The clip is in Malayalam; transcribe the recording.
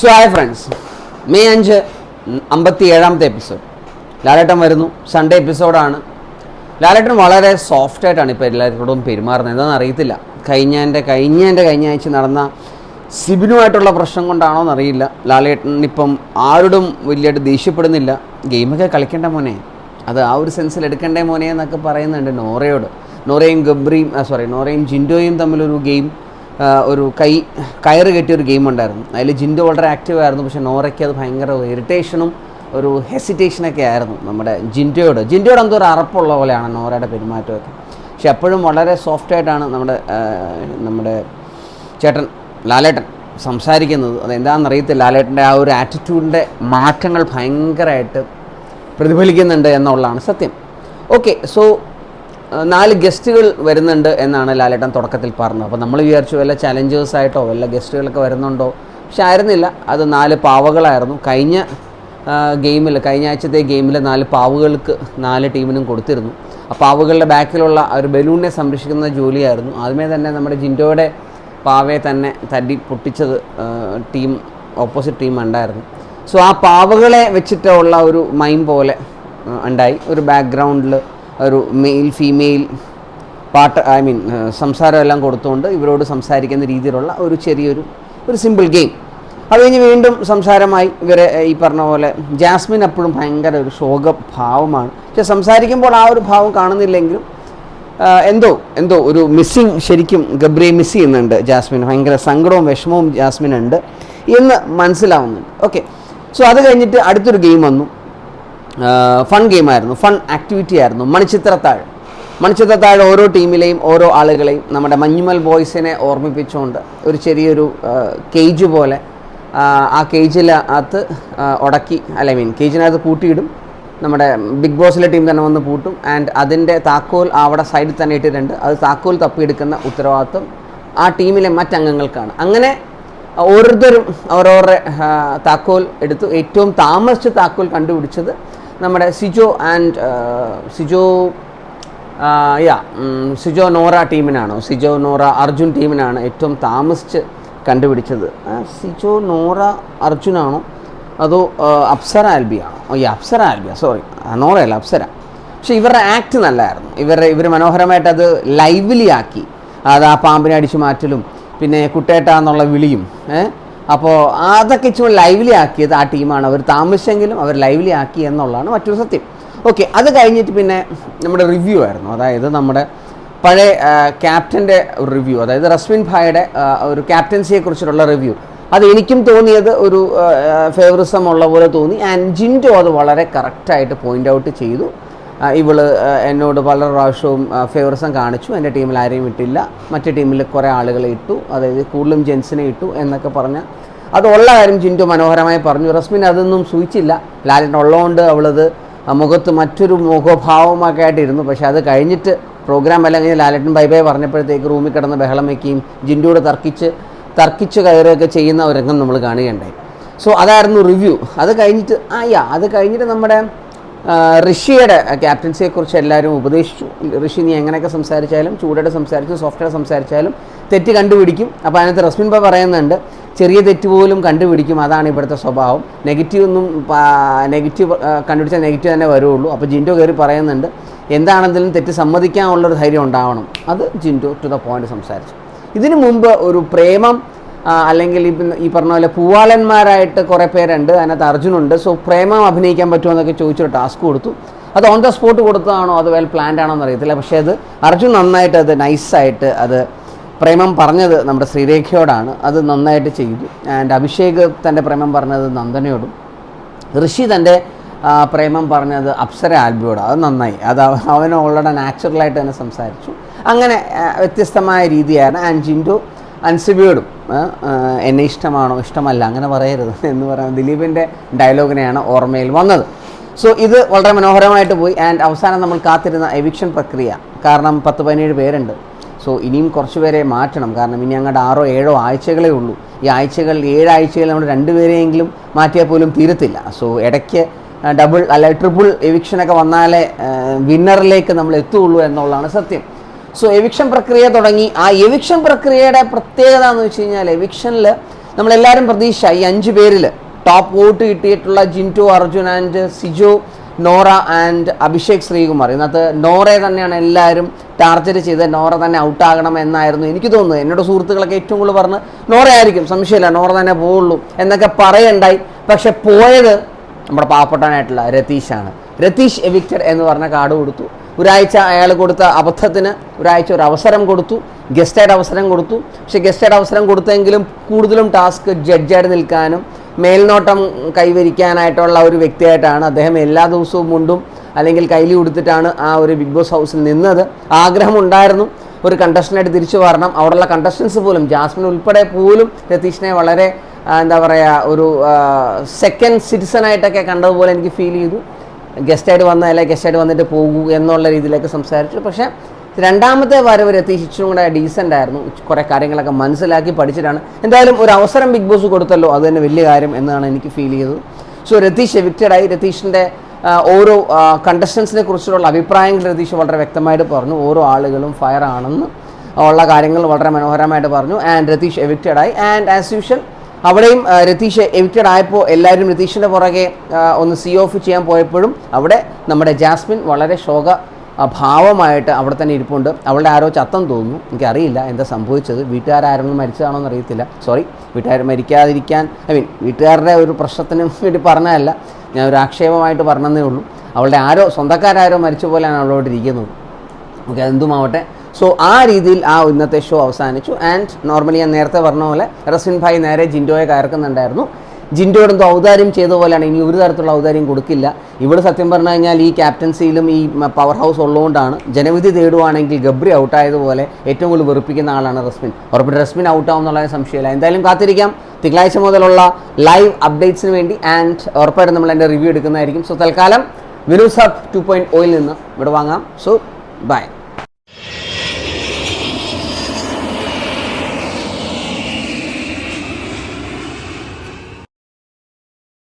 സോ ഹായ് ഫ്രണ്ട്സ് മെയ് അഞ്ച് അമ്പത്തി ഏഴാമത്തെ എപ്പിസോഡ് ലാലേട്ടൻ വരുന്നു. സൺഡേ എപ്പിസോഡാണ് ലാലേട്ടൻ വളരെ സോഫ്റ്റ് ആയിട്ടാണ് ഇപ്പോൾ എല്ലാവരോടും പെരുമാറുന്നത്. എന്താണെന്ന് അറിയത്തില്ല. കഴിഞ്ഞതിന്റെ കഴിഞ്ഞതിന്റെ കഴിഞ്ഞ ആഴ്ച നടന്ന സിബിനുമായിട്ടുള്ള പ്രശ്നം കൊണ്ടാണോ എന്നറിയില്ല. ലാലേട്ടൻ ഇപ്പം ആരോടും വലിയായിട്ട് ദേഷ്യപ്പെടുന്നില്ല. ഗെയിമൊക്കെ കളിക്കേണ്ട മോനെ. അത് ആ ഒരു സെൻസിൽ എടുക്കേണ്ടേ മോനെ എന്നൊക്കെ പറയുന്നുണ്ട് നോറയോട്. നോറയും ഗബ്രിയും സോറി നോറയും ജിൻഡോയും തമ്മിലൊരു ഗെയിം ഒരു കൈ കയറ് കെട്ടിയ ഒരു ഗെയിം ഉണ്ടായിരുന്നു. അതിൽ ജിൻഡോ വളരെ ആക്റ്റീവ് ആയിരുന്നു. പക്ഷേ നോറയ്ക്ക് അത് ഭയങ്കര ഇറിറ്റേഷനും ഒരു ഹെസിറ്റേഷനൊക്കെ ആയിരുന്നു നമ്മുടെ ജിൻഡോയോട്. ജിൻഡോയോട് എന്തോ ഒരു അറപ്പുള്ള പോലെയാണ് നോറയുടെ പെരുമാറ്റമൊക്കെ. പക്ഷെ എപ്പോഴും വളരെ സോഫ്റ്റ് ആയിട്ടാണ് നമ്മുടെ നമ്മുടെ ചേട്ടൻ ലാലേട്ടൻ സംസാരിക്കുന്നത്. അതെന്താണെന്ന് അറിയത്തില്ല. ലാലേട്ടന്റെ ആ ഒരു ആറ്റിറ്റ്യൂഡിന്റെ മാറ്റങ്ങൾ ഭയങ്കരമായിട്ട് പ്രതിഫലിക്കുന്നുണ്ട് എന്നുള്ളതാണ് സത്യം. ഓക്കെ സോ നാല് ഗസ്റ്റുകൾ വരുന്നുണ്ട് എന്നാണ് ലാലേട്ടൻ തുടക്കത്തിൽ പറഞ്ഞത്. അപ്പോൾ നമ്മൾ വിചാരിച്ചു വല്ല ചലഞ്ചേഴ്സായിട്ടോ വല്ല ഗസ്റ്റുകളൊക്കെ വരുന്നുണ്ടോ? പക്ഷെ ആയിരുന്നില്ല. അത് നാല് പാവകളായിരുന്നു. കഴിഞ്ഞ ഗെയിമിൽ കഴിഞ്ഞ ആഴ്ചത്തെ ഗെയിമിൽ നാല് പാവുകൾക്ക് നാല് ടീമിനും കൊടുത്തിരുന്നു. ആ പാവുകളുടെ ബാക്കിലുള്ള ഒരു ബലൂണിനെ സംരക്ഷിക്കുന്ന ജോലിയായിരുന്നു. ആദ്യമേ തന്നെ നമ്മുടെ ജിൻഡോയുടെ പാവയെ തന്നെ തല്ലി പൊട്ടിച്ചത് ടീം ഓപ്പോസിറ്റ് ടീം ഉണ്ടായിരുന്നു. സോ ആ പാവകളെ വെച്ചിട്ടുള്ള ഒരു മൈം പോലെ ഉണ്ടായി. ഒരു ബാക്ക്ഗ്രൗണ്ടിൽ ഒരു മെയിൽ ഫീമെയിൽ പാട്ട് ഐ മീൻ സംസാരമെല്ലാം കൊടുത്തുകൊണ്ട് ഇവരോട് സംസാരിക്കുന്ന രീതിയിലുള്ള ഒരു ചെറിയൊരു ഒരു സിമ്പിൾ ഗെയിം അത് കഴിഞ്ഞ് വീണ്ടും സംസാരമായി. ഇവരെ ഈ പറഞ്ഞ പോലെ ജാസ്മിൻ എപ്പോഴും ഭയങ്കര ഒരു ശോകഭാവമാണ് പക്ഷെ സംസാരിക്കുമ്പോൾ ആ ഒരു ഭാവം കാണുന്നില്ലെങ്കിലും എന്തോ എന്തോ ഒരു മിസ്സിങ് ശരിക്കും ഗബ്രിയെ മിസ് ചെയ്യുന്നുണ്ട് ജാസ്മിൻ ഭയങ്കര സങ്കടവും വിഷമവും ജാസ്മിൻ ഉണ്ട് എന്ന് മനസ്സിലാവുന്നുണ്ട്. ഓക്കെ സോ അത് കഴിഞ്ഞിട്ട് അടുത്തൊരു ഗെയിം വന്നു. ഫൺ ഗെയിമായിരുന്നു ഫൺ ആക്ടിവിറ്റി ആയിരുന്നു. മണിച്ചിത്രത്താഴ്. മണിച്ചിത്രത്താഴ് ഓരോ ടീമിലെയും ഓരോ ആളുകളെയും നമ്മുടെ മഞ്ഞുമൽ ബോയ്സിനെ ഓർമ്മിപ്പിച്ചുകൊണ്ട് ഒരു ചെറിയൊരു കേജ് പോലെ ആ, കേജിനകത്ത് ഉടക്കി അല്ല മീൻ കേജിനകത്ത് കൂട്ടിയിടും. നമ്മുടെ ബിഗ് ബോസിലെ ടീം തന്നെ വന്ന് പൂട്ടും. ആൻഡ് അതിന്റെ താക്കോൽ അവിടെ സൈഡിൽ തന്നെ ഇട്ടിട്ടുണ്ട്. അത് താക്കോൽ തപ്പിയെടുക്കുന്ന ഉത്തരവാദിത്വം ആ ടീമിലെ മറ്റംഗങ്ങൾക്കാണ്. അങ്ങനെ ഓരോരുത്തരും അവരവരുടെ താക്കോൽ എടുത്തു. ഏറ്റവും താമസിച്ച് താക്കോൽ കണ്ടുപിടിച്ചത് നമ്മുടെ സിജോ ആൻഡ് സിജോ യാ സിജോ നോറ ടീമിനാണോ. സിജോ നോറ അർജുൻ ടീമിനാണ് ഏറ്റവും താമസിച്ച് കണ്ടുപിടിച്ചത്. സിജോ നോറ അർജുനാണോ? അതോ അപ്സര ആൽബിയാണോ? ഓ ഈ അപ്സര ആൽബിയ സോറി. നോറയല്ല അപ്സര. പക്ഷെ ഇവരുടെ ആക്ട് നല്ലതായിരുന്നു ഇവരുടെ ഇവർ മനോഹരമായിട്ട് അത് ലൈവ്ലി ആക്കി അത് ആ പാമ്പിനെ അടിച്ചു മാറ്റലും പിന്നെ കുട്ടേട്ട എന്നുള്ള വിളിയും ഏഹ് അപ്പോൾ അതൊക്കെ ഇച്ചിരി ലൈവ്ലി ആക്കിയത് ആ ടീമാണ് അവർ താമസിച്ചെങ്കിലും അവർ ലൈവ്ലി ആക്കി എന്നുള്ളതാണ് മറ്റൊരു സത്യം. ഓക്കെ അത് കഴിഞ്ഞിട്ട് പിന്നെ നമ്മുടെ റിവ്യൂ ആയിരുന്നു. അതായത് നമ്മുടെ പഴയ ക്യാപ്റ്റന്റെ റിവ്യൂ അതായത് റസ്മിൻ ഭായുടെ ഒരു ക്യാപ്റ്റൻസിയെ കുറിച്ചിട്ടുള്ള റിവ്യൂ അത് എനിക്കും തോന്നിയത് ഒരു ഫേവറിസം ഉള്ള പോലെ തോന്നി. ആൻഡ് ജിന്റോ അത് വളരെ കറക്റ്റായിട്ട് പോയിന്റ് ഔട്ട് ചെയ്തു. ഇവൾ എന്നോട് പല പ്രാവശ്യവും ഫേവറിസം കാണിച്ചു. എന്റെ ടീമിൽ ആരെയും ഇട്ടില്ല മറ്റു ടീമിൽ കുറേ ആളുകളെ ഇട്ടു. അതായത് കൂടുതലും ജെൻസിനെ ഇട്ടു എന്നൊക്കെ പറഞ്ഞ. ഉള്ള കാര്യം ജിന്റു മനോഹരമായി പറഞ്ഞു. റസ്മിൻ അതൊന്നും സൂചിച്ചില്ല. ലാലിൻ ഉള്ളതുകൊണ്ട് അവളത് മുഖത്ത് മറ്റൊരു മുഖഭാവമൊക്കെ ആയിട്ടിരുന്നു. പക്ഷേ അത് കഴിഞ്ഞിട്ട് പ്രോഗ്രാം എല്ലാം കഴിഞ്ഞ് ലാലേട്ടൻ ബൈ ബൈ പറഞ്ഞപ്പോഴത്തേക്ക് റൂമിൽ കിടന്ന് ബഹളം വയ്ക്കുകയും ജിൻഡിയോട് തർക്കിച്ച് തർക്കിച്ച് കയറുകയൊക്കെ ചെയ്യുന്ന ഒരു രംഗം നമ്മൾ കാണുകയുണ്ടായി. സോ അതായിരുന്നു റിവ്യൂ അത് കഴിഞ്ഞിട്ട് ആ യാ അത് കഴിഞ്ഞിട്ട് നമ്മുടെ ഋഷിയുടെ ക്യാപ്റ്റൻസിയെക്കുറിച്ച് എല്ലാവരും ഉപദേശിച്ചു. ഋഷി നീ എങ്ങനെയൊക്കെ സംസാരിച്ചാലും ചൂടായിട്ട് സംസാരിച്ചു സോഫ്റ്റ്വെയർ സംസാരിച്ചാലും തെറ്റ് കണ്ടുപിടിക്കും. അപ്പോൾ അതിനകത്ത് റസ്മിൻ ബ പറയുന്നുണ്ട് ചെറിയ തെറ്റ് പോലും കണ്ടുപിടിക്കും. അതാണ് ഇവിടുത്തെ സ്വഭാവം. നെഗറ്റീവ് ഒന്നും നെഗറ്റീവ് കണ്ടുപിടിച്ചാൽ നെഗറ്റീവ് തന്നെ വരുള്ളൂ. അപ്പോൾ ജിൻഡോ കയറി പറയുന്നുണ്ട് എന്താണെങ്കിലും തെറ്റ് സമ്മതിക്കാനുള്ളൊരു ധൈര്യം ഉണ്ടാവണം. അത് ജിൻഡോ ടു ദ പോയിന്റ് സംസാരിച്ചു. ഇതിനു മുമ്പ് ഒരു പ്രേമം അല്ലെങ്കിൽ ഈ പറഞ്ഞ പോലെ പൂവാലന്മാരായിട്ട് കുറേ പേരുണ്ട് അതിനകത്ത് അർജുനുണ്ട്. സോ പ്രേമം അഭിനയിക്കാൻ പറ്റുമോ എന്നൊക്കെ ചോദിച്ചൊരു ടാസ്ക് കൊടുത്തു. അത് ഓൺ ദ സ്പോട്ട് കൊടുത്തതാണോ അത് വെൽ പ്ലാൻഡ് ആണോ എന്നറിയത്തില്ല പക്ഷേ അത് അർജുൻ നന്നായിട്ട് അത് നൈസായിട്ട് അത് പ്രേമം പറഞ്ഞത് നമ്മുടെ ശ്രീരേഖയോടാണ്. അത് നന്നായിട്ട് ചെയ്തു. ആൻഡ് അഭിഷേക് തന്റെ പ്രേമം പറഞ്ഞത് നന്ദനയോടും. ഋഷി തന്റെ പ്രേമം പറഞ്ഞത് അപ്സര ആൽബിയോട്. അത് നന്നായി. അത് അവൻ ഓൾറെഡി നാച്ചുറലായിട്ട് തന്നെ സംസാരിച്ചു. അങ്ങനെ വ്യത്യസ്തമായ രീതിയാണ് ആൻഡ് ജിൻഡു അൻസിബിയോടും. എന്നെ ഇഷ്ടമാണോ? ഇഷ്ടമല്ല അങ്ങനെ പറയരുത് എന്ന് പറയുന്നത് ദിലീപിന്റെ ഡയലോഗിനെയാണ് ഓർമ്മയിൽ വന്നത്. സോ ഇത് വളരെ മനോഹരമായിട്ട് പോയി. ആൻഡ് അവസാനം നമ്മൾ കാത്തിരുന്ന എവിക്ഷൻ പ്രക്രിയ. കാരണം പത്ത് പതിനേഴ് പേരുണ്ട്. സോ ഇനിയും കുറച്ച് പേരെ മാറ്റണം. കാരണം ഇനി അങ്ങോട്ട് ആറോ ഏഴോ ആഴ്ചകളേ ഉള്ളൂ. ഈ ആഴ്ചകൾ ഏഴാഴ്ചകൾ നമ്മൾ രണ്ടുപേരെയെങ്കിലും മാറ്റിയാൽ പോലും തീരത്തില്ല. സോ ഇടയ്ക്ക് ഡബിൾ അല്ല ട്രിപ്പിൾ എവിക്ഷനൊക്കെ വന്നാലേ വിന്നറിലേക്ക് നമ്മൾ എത്തുകയുള്ളൂ എന്നുള്ളതാണ് സത്യം. സോ എവിക്ഷൻ പ്രക്രിയ തുടങ്ങി. ആ എവിക്ഷൻ പ്രക്രിയയുടെ പ്രത്യേകത എന്ന് വെച്ച് കഴിഞ്ഞാൽ എവിക്ഷനിൽ നമ്മളെല്ലാവരും പ്രതീക്ഷ ഈ അഞ്ച് പേരിൽ ടോപ്പ് വോട്ട് കിട്ടിയിട്ടുള്ള ജിന്റു അർജുൻ ആൻഡ് സിജു നോറ ആൻഡ് അഭിഷേക് ശ്രീകുമാർ. ഇന്നത്തെ നോറയെ തന്നെയാണ് എല്ലാവരും ടാർഗറ്റ് ചെയ്ത് നോറ തന്നെ ഔട്ടാകണം എന്നായിരുന്നു എനിക്ക് തോന്നുന്നത്. എന്നോട് സുഹൃത്തുക്കളൊക്കെ ഏറ്റവും കൂടുതൽ പറഞ്ഞ് നോറ ആയിരിക്കും. സംശയമില്ല നോറ തന്നെ പോവുള്ളൂ എന്നൊക്കെ പറയണ്ടായി. പക്ഷെ പോയത് നമ്മുടെ പാവപ്പെട്ടവനായിട്ടുള്ള രതീഷാണ് രതീഷ് എവിക്റ്റഡ് എന്ന് പറഞ്ഞ കാർഡ് കൊടുത്തു. ഒരാഴ്ച അയാൾ കൊടുത്ത അബദ്ധത്തിന് ഒരാഴ്ച ഒരു അവസരം കൊടുത്തു ഗസ്റ്റായിട്ട് അവസരം കൊടുത്തു. പക്ഷേ ഗസ്റ്റായിട്ട് അവസരം കൊടുത്തെങ്കിലും കൂടുതലും ടാസ്ക് ജഡ്ജായിട്ട് നിൽക്കാനും മേൽനോട്ടം കൈവരിക്കാനായിട്ടുള്ള ഒരു വ്യക്തിയായിട്ടാണ് അദ്ദേഹം എല്ലാ ദിവസവും മുണ്ടും അല്ലെങ്കിൽ കയ്യിൽ കൊടുത്തിട്ടാണ് ആ ഒരു ബിഗ് ബോസ് ഹൗസിൽ നിന്നത്. ആഗ്രഹമുണ്ടായിരുന്നു ഒരു കണ്ടസ്റ്റന്റായിട്ട് തിരിച്ചു വരണം. അവിടെയുള്ള കണ്ടസ്റ്റൻസ് പോലും ജാസ്മിൻ ഉൾപ്പെടെ പോലും രതീഷിനെ വളരെ എന്താ പറയുക ഒരു സെക്കൻഡ് സിറ്റിസൺ ആയിട്ടൊക്കെ കണ്ടതുപോലെ എനിക്ക് ഫീൽ ചെയ്തു. ഗസ്റ്റായിട്ട് വന്നതല്ല ഗസ്റ്റായിട്ട് വന്നിട്ട് പോകൂ എന്നുള്ള രീതിയിലേക്ക് സംസാരിച്ചു. പക്ഷേ രണ്ടാമത്തെ വരവ് എത്തിച്ചും കൂടെ ഡീസന്റ് ആയിരുന്നു. കുറേ കാര്യങ്ങളൊക്കെ മനസ്സിലാക്കി പഠിച്ചിട്ടാണ്. എന്തായാലും ഒരു അവസരം ബിഗ് ബോസ് കൊടുത്തല്ലോ അത് തന്നെ വലിയ കാര്യം എന്നാണ് എനിക്ക് ഫീൽ ചെയ്തത്. സോ രതീഷ് എവിക്റ്റഡായി രതീഷിന്റെ ഓരോ കണ്ടസ്റ്റൻസിനെ കുറിച്ചുള്ള അഭിപ്രായങ്ങൾ രതീഷ് വളരെ വ്യക്തമായിട്ട് പറഞ്ഞു. ഓരോ ആളുകളും ഫയർ ആണെന്ന് ഉള്ള കാര്യങ്ങൾ വളരെ മനോഹരമായിട്ട് പറഞ്ഞു. ആൻഡ് രതീഷ് എവിക്റ്റഡായി ആൻഡ് ആസ് യൂഷ്വൽ അവിടെയും രതീഷ് എവിക്റ്റഡ് ആയപ്പോൾ എല്ലാവരും രതീഷിന്റെ പുറകെ ഒന്ന് സി ഓഫ് ചെയ്യാൻ പോയപ്പോഴും അവിടെ നമ്മുടെ ജാസ്മിൻ വളരെ ശോക ഭാവമായിട്ട് അവിടെ തന്നെ ഇരിപ്പുണ്ട്. അവളുടെ ആരോ ചത്തം തോന്നുന്നു. എനിക്കറിയില്ല എന്താ സംഭവിച്ചത്. വീട്ടുകാരാരെങ്കിലും മരിച്ചതാണോ എന്ന് അറിയത്തില്ല. സോറി വീട്ടുകാർ മരിക്കാതിരിക്കാൻ ഐ മീൻ വീട്ടുകാരുടെ ഒരു പ്രശ്നത്തിന് വേണ്ടി പറഞ്ഞതല്ല. ഞാൻ ഒരു ആക്ഷേപമായിട്ട് പറഞ്ഞതേ ഉള്ളൂ. അവളുടെ ആരോ സ്വന്തക്കാരാരോ മരിച്ച പോലെയാണ് അവളോട് ഇരിക്കുന്നത്. ഓക്കെ എന്തുമാവട്ടെ സോ ആ രീതിയിൽ ആ ഇന്നത്തെ ഷോ അവസാനിച്ചു. ആൻഡ് നോർമലി ഞാൻ നേരത്തെ പറഞ്ഞ പോലെ റസിൻ ഭായ് നേരെ ജിൻഡോയെ കയർക്കുന്നുണ്ടായിരുന്നു. ജിൻഡോയുടെ എന്തോ ഔദാര്യം ചെയ്ത പോലെയാണ്. ഇനി ഒരു തരത്തിലുള്ള ഔദാര്യം കൊടുക്കില്ല. ഇവിടെ സത്യം പറഞ്ഞു കഴിഞ്ഞാൽ ഈ ക്യാപ്റ്റൻസിയിലും ഈ പവർ ഹൗസ് ഉള്ളതുകൊണ്ടാണ് ജനവിധി തേടുവാണെങ്കിൽ ഗബ്രി ഔട്ടായതുപോലെ ഏറ്റവും കൂടുതൽ വെറുപ്പിക്കുന്ന ആളാണ് റസ്മിൻ. ഉറപ്പിട്ട് റസ്മിൻ ഔട്ടാവും എന്നുള്ളത് സംശയമില്ല. എന്തായാലും കാത്തിരിക്കാം. തിങ്കളാഴ്ച മുതലുള്ള ലൈവ് അപ്ഡേറ്റ്സിന് വേണ്ടി ആൻഡ് ഉറപ്പായിട്ടും നമ്മൾ എന്റെ റിവ്യൂ എടുക്കുന്നതായിരിക്കും. സോ തൽക്കാലം Vinu sub two point oil നിന്ന് ഇവിടെ വാങ്ങാം. So by